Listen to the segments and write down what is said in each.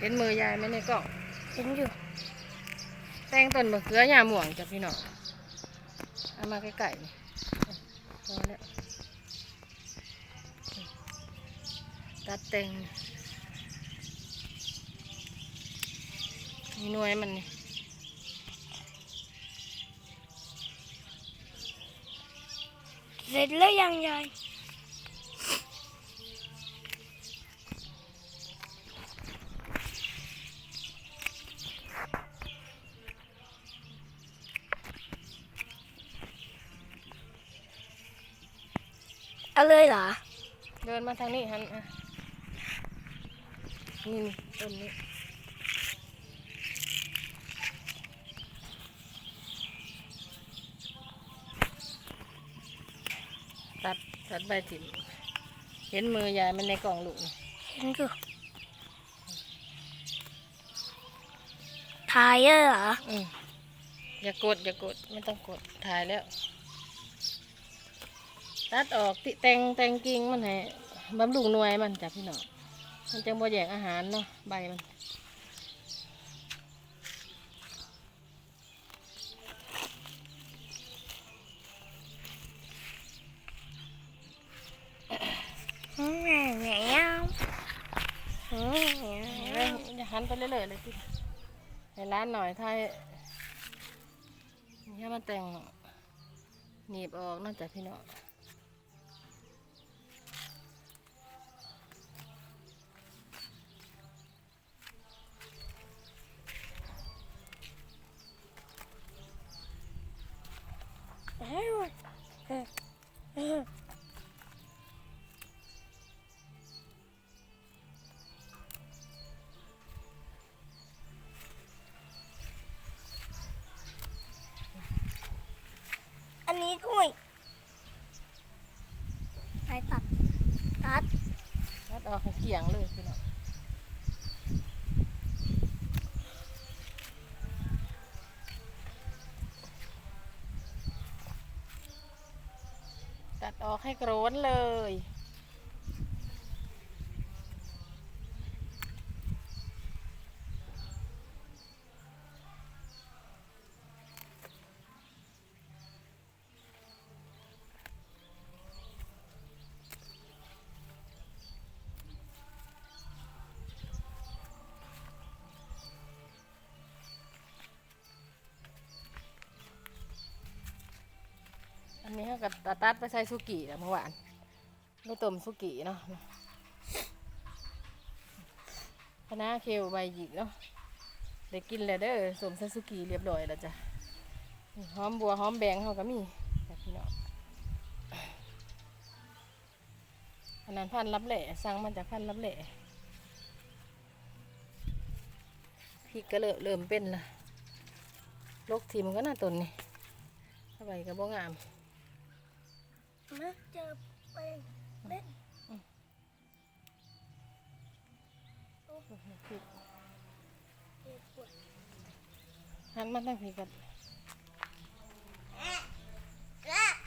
เห็นมือยายไหมในกล่องเห็นอยู่แตงต้นมะเขือยาหม่วงจ้ะพี่น้องเอามาใกล้ๆนี่พอแล้วตัดแตงมีหน่วยมันนี่เสร็จแล้วยังยาย เอาเลยเหรอ เดินมาทางนี้ฮันอะนี่นี่ต้นนี้ ตัดตัดใบถิ่นเห็นมือยายมันในกล่องลูกนี่เห็นอยู่ถ่ายเยอะเหรออืมอย่ากดอย่ากดไม่ต้องกดถ่ายแล้ว ตัดออกติแต่งแต่งกิ่งมันให้บำรุงหน่วยมันจ้ะพี่น้องมันจะบ่แยกอาหารเนาะใบมันแม่แม่ยังแม่เอ้ยอย่าหันไปเรื่อยๆเลยพี่ให้ร้านหน่อยถ้าให้มันแต่งหนีบออกเนอกจากพี่น้อง ไปตัดตัดตัดออกเกี่ยงเลยพี่น้องตัดออกให้โกรนเลย กับตัดตัดไปใส่สุกี้เมื่อวานไม่ต้มสุกี้เนาะคณะเคลใบหยิกเนาะได้กินแล้วเด้อสมใส่สุกี้เรียบร้อยแล้วจ้ะหอมบัวหอมแบงเขาก็มีพี่น้องอันนั้นพันรับแหล่สั่งมาจากพันรับแหล่พริกก็เริ่มเริ่มเป็นละลกทีมันก็น่าตนนี่ถ้าใบก็บ่งาม มาเจอเป็นเป็นหันมาตั้งทีกัน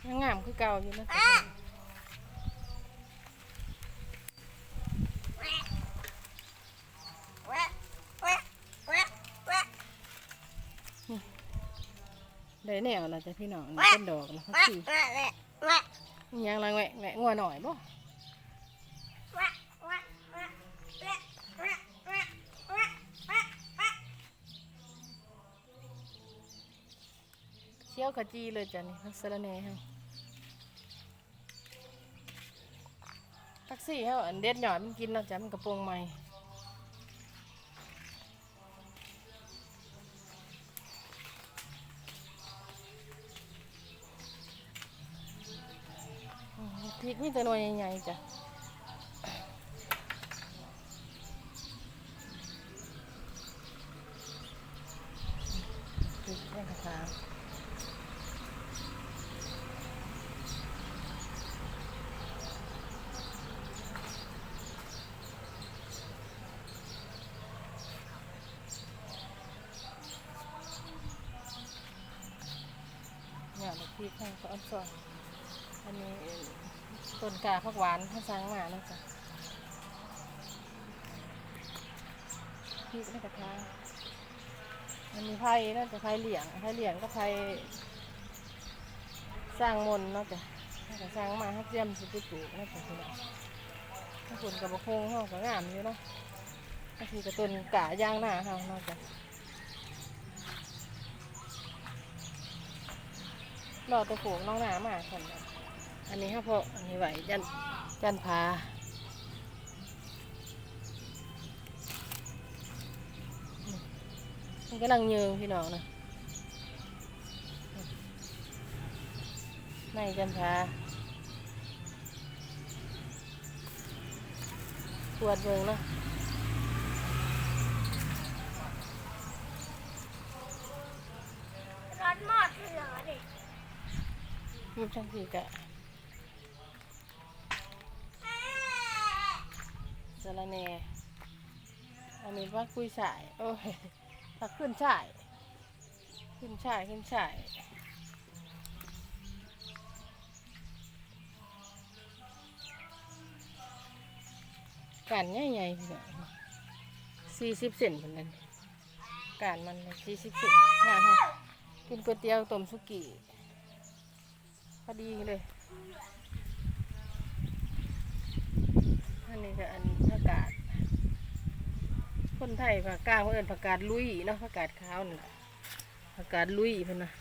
ยังงามคือเก่าอยู่นะได้แนวนะจ๊ะพี่น้องเป็นดอกนะพักชีนี่ ยังละแงะแงะงัวหน่อยบ่เชี่ยวขจีเลยจ้ะนี่พักสะระแหน่ฮะพักซี่เฮาอันเด็ดหยอดมันกินแล้วจ้ะมันกระโปรงใหม่อืมพริ กมีแต่หน่วยใหญ่ๆจ้ะพริกแมงกระทาเนี่ยลูกพี่ข้างเขาอันซอยอันนี้ ต้นกาผักหวานข้าสร้างมาแล้วจ้ะพริกในกระถางมันมีไผ่น่าจะไผ่เหลี่ยงไผ่เหลี่ยงก็ไผ่สร้างมนเนาะจ้ะน่าจะสร้างมาให้เตรียมสิไปปลูกน่าจะคือแบบถ้าฝนกับบกคงเขาก็งามอยู่เนาะบางทีกระตุนกะย่างหน้าเขาเนาะจ้ะรอแตัวปลูกน้องหนามาคนเดียว อันนี้ฮะพออันนี้ไหวยันยันพามันกำลังเยืองพี่น้องนะในจันทราปวดเบิงเนาะร้อนหมดเหรอเด็กมีช่างสีกะสะ ระแหน่อันนี้ว่าคุยสายโอ้ยผักขึ้นฉาย ขึ้นฉายขึ้นฉายการใหญ่ๆพี่น้องสี่สิบเซนเหมือนกันการมันสี่สิบเซนงามเลยกินก๋วยเตี๋ยวต้มสุกี้พอดีเลย อันนี้ก็อัน คนไทยผักกาดเพื่อนผักกาดลุยเนาะผักกาดขาวนี่แหละผักกาดลุยเพิ่นนะ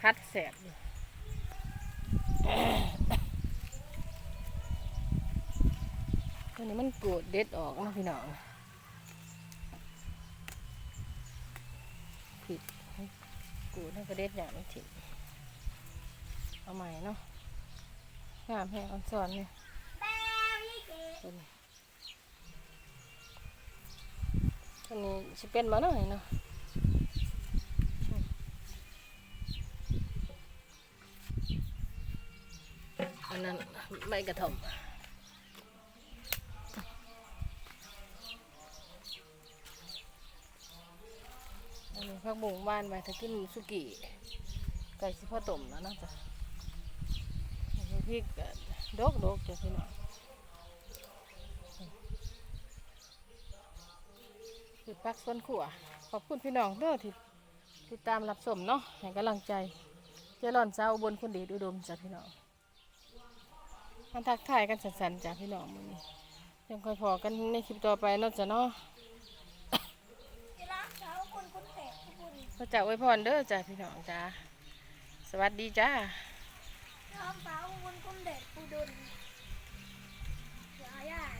คัดแสบอยู่ตัวนี้มันโกรดเด็ดออกเนาะพี่น้องผิดกูดให้กระเด็ดอย่างมันถิ่เอาใหม่เนาะงามแห้งอ่อนสอนเนี่ย แม่ยี่เก๋ ตัวนี้ตัวนี้ สิเป็นมาหน่อยเนาะอันนั้นใบกระถมอันนี้ผักบุ้งบ้านไว้ถ้ากินสุกี้ไก่สิพ่อต้มแล้วเนาะจ้ะพริกดกดกจ้ะพี่น้อง คือปักส่วนขัวขอบคุณพี่น้องเด้อที่ติดตามรับชมเนาะให้กำลังใจ เจริญเจ้าบนคนดีดอุดมจ้ะพี่น้องมันทักทายกันสันสันจ้ะพี่น้องมื้อนี้ยังค่อยพอกันในคลิปต่อไปเนาะจ้ะเนาะพระเจ้าอวยพรเด้อจ้ะพี่น้องจ้าสวัสดีจ้าน้องสาวคุคุณเด็กผู้ดุลยายา